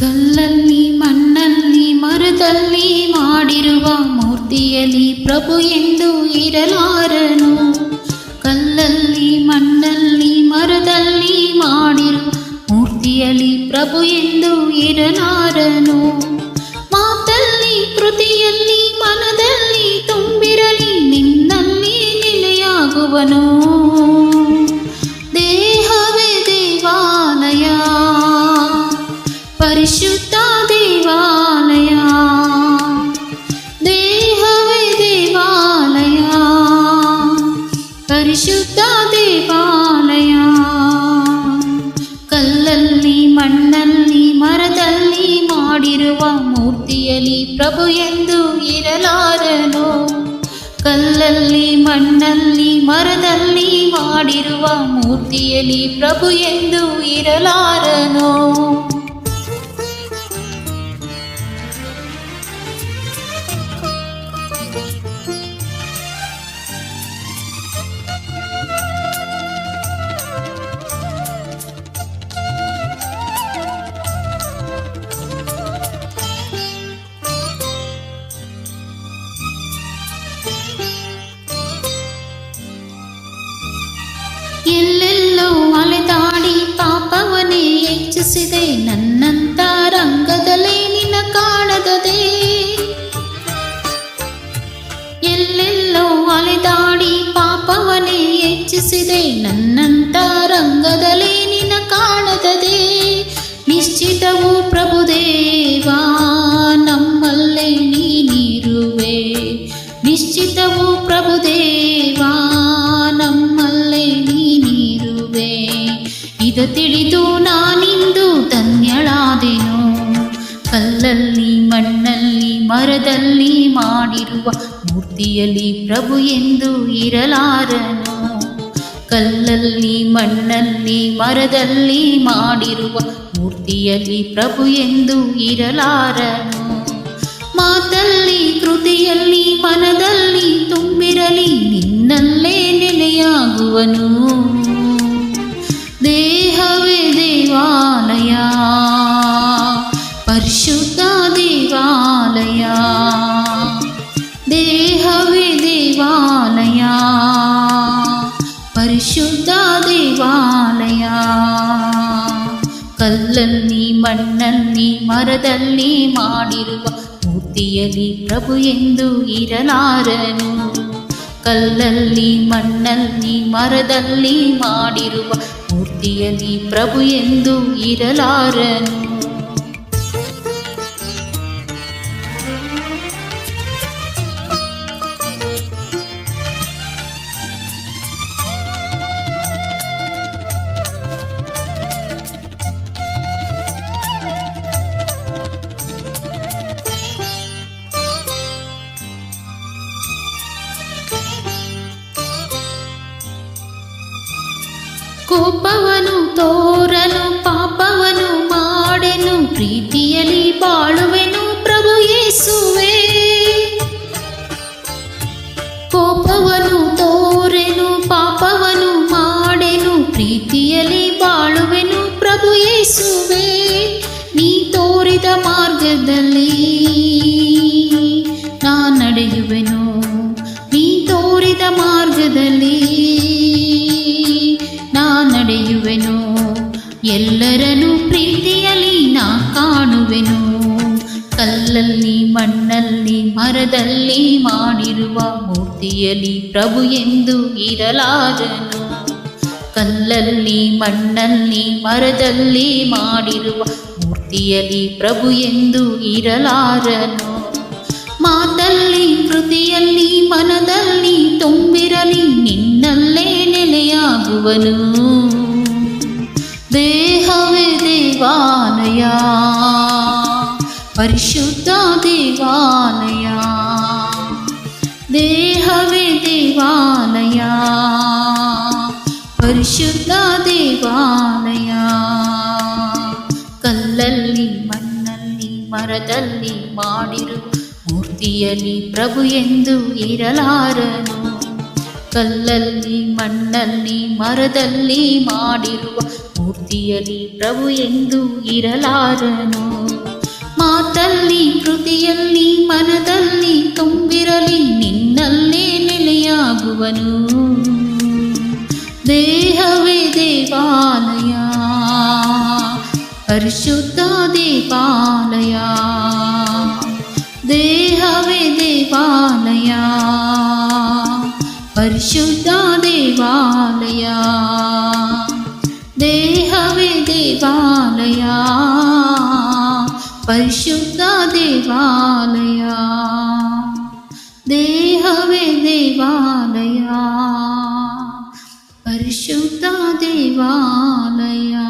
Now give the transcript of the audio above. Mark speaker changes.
Speaker 1: ಕಲ್ಲಲ್ಲಿ, ಮಣ್ಣಲ್ಲಿ, ಮರದಲ್ಲಿ ಮಾಡಿರುವ ಮೂರ್ತಿಯಲ್ಲಿ ಪ್ರಭು ಎಂದು ಇರಲಾರನು. ಕಲ್ಲಲ್ಲಿ, ಮಣ್ಣಲ್ಲಿ, ಮರದಲ್ಲಿ ಮಾಡಿರುವ ಮೂರ್ತಿಯಲ್ಲಿ ಪ್ರಭು ಎಂದು ಇರಲಾರನು. ಮಾಡಿರುವ ಮೂರ್ತಿಯಲ್ಲಿ ಪ್ರಭು ಎಂದು ಇರಲಾರನು. ಪಾಪವನೇ ಹೆಚ್ಚಿಸಿದೆ ನನ್ನಂತ ರಂಗದಲ್ಲೇ ನಿನ್ನ ಕಾಣದದೆ ಎಲ್ಲೆಲ್ಲೋ ಅಲೆದಾಡಿ ಪಾಪವನೇ ಹೆಚ್ಚಿಸಿದೆ ನನ್ನಂತ ರಂಗದಲ್ಲೇ ಕಲ್ಲಲ್ಲಿ ಮಣ್ಣಲ್ಲಿ, ಮರದಲ್ಲಿ ಮಾಡಿರುವ ಮೂರ್ತಿಯಲ್ಲಿ ಪ್ರಭು ಎಂದು ಇರಲಾರನು. ಕಲ್ಲಲ್ಲಿ, ಮಣ್ಣಲ್ಲಿ, ಮರದಲ್ಲಿ ಮಾಡಿರುವ ಮೂರ್ತಿಯಲ್ಲಿ ಪ್ರಭು ಎಂದು ಇರಲಾರನು. ಮಾತಲ್ಲಿ, ಕೃತಿಯಲ್ಲಿ, ಮನದಲ್ಲಿ ತುಂಬಿರಲಿ, ನಿನ್ನಲ್ಲೇ ನೆಲೆಯಾಗುವನು. ದೇಹವೇ ದೇವಾಲಯ. ಕಲ್ಲಲ್ಲಿ ಮಣ್ಣಲ್ಲಿ, ಮರದಲ್ಲಿ ಮಾಡಿರುವ ಮೂರ್ತಿಯಲ್ಲಿ ಪ್ರಭು ಎಂದು ಇರಲಾರನು. ಕಲ್ಲಲ್ಲಿ, ಮಣ್ಣಲ್ಲಿ, ಮರದಲ್ಲಿ ಮಾಡಿರುವ ಮೂರ್ತಿಯಲ್ಲಿ ಪ್ರಭು ಎಂದು ಇರಲಾರನು. ತೋರನು ಪಾಪವನು ಮಾಡೆನು, ಪ್ರೀತಿಯಲ್ಲಿ ಬಾಳುವೆನು ಪ್ರಭು ಯೇಸುವೆ. ಕೋಪವನು ತೋರೆನು, ಪಾಪವನು ಮಾಡೆನು, ಪ್ರೀತಿಯಲ್ಲಿ ಬಾಳುವೆನು ಪ್ರಭು ಯೇಸುವೆ. ನೀ ತೋರಿದ ಮಾರ್ಗದಲ್ಲಿ ನಾ ನಡೆಯುವೆನು, ನೀ ತೋರಿದ ಮಾರ್ಗದಲ್ಲಿ ಮರದಲ್ಲಿ ಮಾಡಿರುವ ಮೂರ್ತಿಯಲ್ಲಿ ಪ್ರಭು ಎಂದು ಇರಲಾರನು ಕಲ್ಲಲ್ಲಿ ಮಣ್ಣಲ್ಲಿ ಮರದಲ್ಲಿ ಮಾಡಿರುವ ಮೂರ್ತಿಯಲ್ಲಿ ಪ್ರಭು ಎಂದು ಇರಲಾರನು ಮಾತಲ್ಲಿ ಕೃತಿಯಲ್ಲಿ ಮನದಲ್ಲಿ ತುಂಬಿರಲಿ ನಿನ್ನಲ್ಲೇ ನೆಲೆಯಾಗುವನು ದೇಹವೇ ದೇವಾಲಯ ಪರಿಶುದ್ಧ ದೇವಾಲಯ ದೇವಾಲಯ ಪರಿಶುದ್ಧ ದೇವಾಲಯ ಕಲ್ಲಲ್ಲಿ ಮಣ್ಣಲ್ಲಿ ಮರದಲ್ಲಿ ಮಾಡಿರುವ ಮೂರ್ತಿಯಲ್ಲಿ ಪ್ರಭು ಎಂದು ಇರಲಾರನು ಕಲ್ಲಲ್ಲಿ ಮಣ್ಣಲ್ಲಿ ಮರದಲ್ಲಿ ಮಾಡಿರುವ ಮೂರ್ತಿಯಲ್ಲಿ ಪ್ರಭು ಎಂದು ಇರಲಾರನು ಮಾತಲ್ಲಿ ಕೃತಿಯಲ್ಲಿ ಮನದಲ್ಲಿ ತುಂಬಿರಲಿ ನಿನ್ನಲ್ಲೇ ನೆಲೆಯಾಗುವನು ದೇಹವೇ ದೇವಾಲಯ ಪರಿಶುದ್ಧ ದೇವಾಲಯ ದೇಹವೇ ದೇವಾಲಯ ಪರಿಶುದ್ಧ ದೇವಾಲಯ ದೇಹವೇ ದೇವಾಲಯ ಪರಿಶುದ್ಧ ದೇವಾಲಯ దేహవే దేవాలయా? పరిశుద్ధ దేవాలయా?